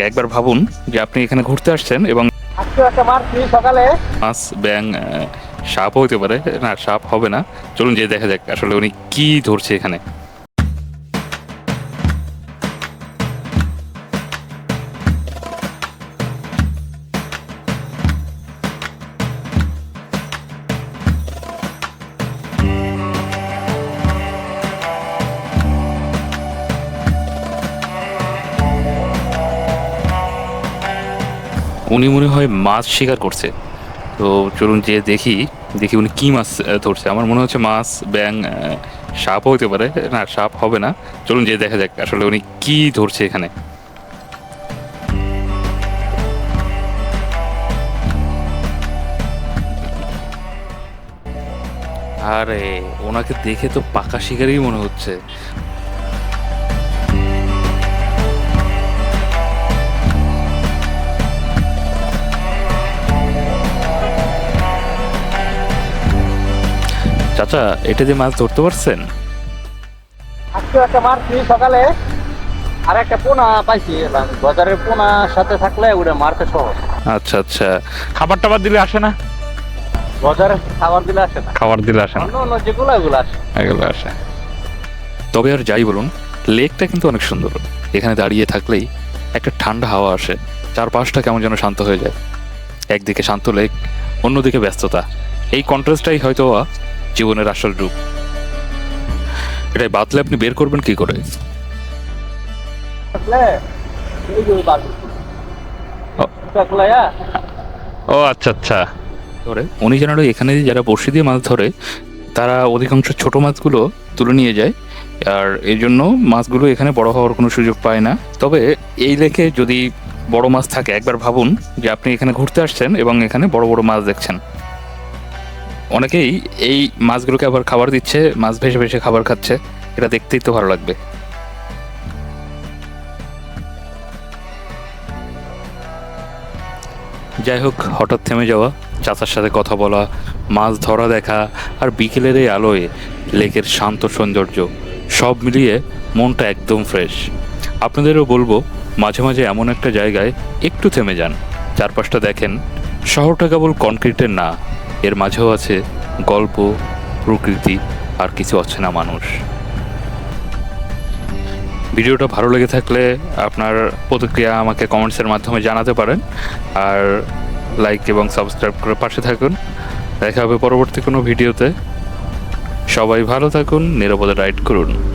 থাকে একবার ভাবুন যে আপনি এখানে ঘুরতে আসছেন এবং সকালে। মাছ ব্যাং সাপ হইতে পারে। না সাপ হবে না। চলুন যে দেখা যাক আসলে উনি কি ধরছে এখানে। উনি মনে হয় মাছ শিকার করছে। তো চলুন যে দেখি দেখি উনি কি মাছ ধরছে। আমার মনে হচ্ছে মাছ ব্যাং সাপ হতে পারে। না, সাপ হবে না। চলুন যে দেখা যাক আসলে উনি কি ধরছে এখানে। আরে, ওনাকে দেখে তো পাকা শিকারই মনে হচ্ছে। চাচা এটা যে মাছ ধরতে পারছেন? আজকে একটা মারছি সকালে। আর একটা পোনা পাইছি বাজারের পোনার সাথে থাকলে ওটা মারতে সহজ। আচ্ছা আচ্ছা। খাবার টাবার দিলে আসে না? বাজারে খাবার দিলে আসে না। খাবার দিলে আসে না। অন্য যেগুলো আসে। এগুলো আসে। তবে আর যাই বলুন লেকটা কিন্তু অনেক সুন্দর। এখানে দাঁড়িয়ে থাকলেই একটা ঠান্ডা হাওয়া আসে। চারপাশটা কেমন যেন শান্ত হয়ে যায়। একদিকে শান্ত লেক অন্যদিকে ব্যস্ততা। এই কন্ট্রাস্টটাই হয়তো জীবনের আসল রূপ। এটাই বাতলে আপনি বের করবেন কি করে? ও। আচ্ছা আচ্ছা। ধরে উনি জানালো এখানে যারা বড়শি দিয়ে মাছ ধরে তারা অধিকাংশ ছোট মাছগুলো তুলে নিয়ে যায় আর এই জন্য মাছগুলো এখানে বড় হওয়ার কোনো সুযোগ পায় না। তবে এই লেকে যদি বড় মাছ থাকে একবার ভাবুন যে আপনি এখানে ঘুরতে আসছেন এবং এখানে বড় বড় মাছ দেখছেন। অনেকেই এই মাছগুলোকে আবার খাবার দিচ্ছে, মাছ ভেসে ভেসে খাবার খাচ্ছে। এটা দেখতেই তো ভালো লাগবে। যাই হোক, হঠাৎ থেমে যাওয়া, চাচার সাথে কথা বলা, মাছ ধরা দেখা, আর বিকেলের এই আলোয় লেকের শান্ত সৌন্দর্য, সব মিলিয়ে মনটা একদম ফ্রেশ আপনাদেরও বলব, মাঝে মাঝে এমন একটা জায়গায় একটু থেমে যান। চারপাশটা দেখেন, শহরটা কেবল কনক্রিটের না এর মাঝেও আছে গল্প, প্রকৃতি আর কিছু অচেনা মানুষ। ভিডিওটা ভালো লেগে থাকলে আপনার প্রতিক্রিয়া আমাকে কমেন্টসের মাধ্যমে জানাতে পারেন। আর লাইক এবং সাবস্ক্রাইব করে পাশে থাকুন। দেখা হবে পরবর্তী কোনো ভিডিওতে। সবাই ভালো থাকুন, নিরাপদে রাইড করুন।